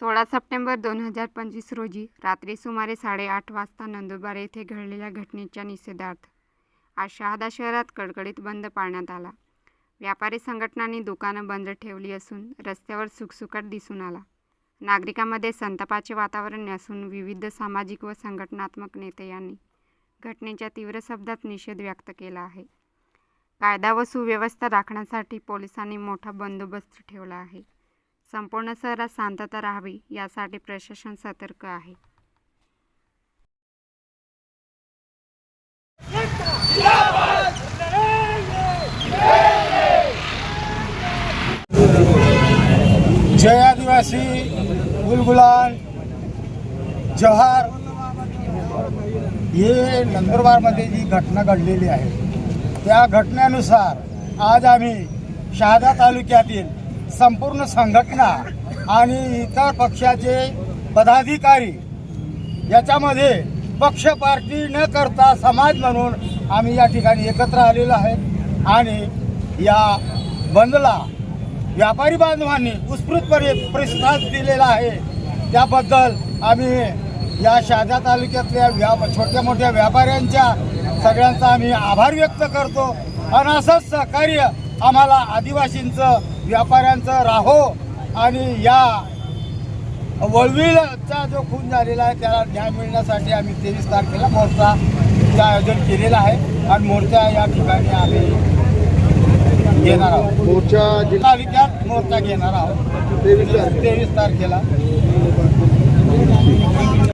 सोळा सप्टेंबर दोन हजार पंचवीस रोजी रात्री सुमारे साडेआठ वाजता नंदुरबार येथे घडलेल्या घटनेच्या निषेधार्थ आज शहादा शहरात कडकडीत बंद पाळण्यात आला. व्यापारी संघटनांनी दुकानं बंद ठेवली असून रस्त्यावर सुकसुकाट दिसून आला. नागरिकांमध्ये संतापाचे वातावरण असून विविध सामाजिक व संघटनात्मक नेते यांनी घटनेच्या तीव्र शब्दात निषेध व्यक्त केला आहे. कायदा व सुव्यवस्था राखण्यासाठी पोलिसांनी मोठा बंदोबस्त ठेवला आहे. संपूर्ण शहरात शांतता राहावी यासाठी प्रशासन सतर्क आहे. जय आदिवासी गुलगुलान जव्हार हे नंदुरबारमध्ये जी घटना घडलेली आहे त्या घटनेनुसार आज आम्ही शहादा तालुक्यातील संपूर्ण संघटना आणि इतर पक्षाचे पदाधिकारी याच्यामध्ये पक्ष पार्टी न करता समाज म्हणून आम्ही या ठिकाणी एकत्र आलेलो आहे. आणि या बंदला व्यापारी बांधवांनी उत्स्फूर्तपणे प्रतिसाद दिलेला आहे. त्याबद्दल आम्ही या शहादा तालुक्यातल्या व्या छोट्या मोठ्या व्यापाऱ्यांच्या सगळ्यांचा आम्ही आभार व्यक्त करतो. आणि असंच सहकार्य आम्हाला आदिवासींचं व्यापाऱ्यांचं राहो आणि या वळवीचा जो खून झालेला आहे त्याला न्याय मिळण्यासाठी आम्ही तेवीस तारखेला मोर्चा आयोजन केलेला आहे आणि मोर्चा या ठिकाणी आम्ही घेणार आहोत. मोर्चा तालुक्यात मोर्चा घेणार आहोत. तेवीस तारखेला.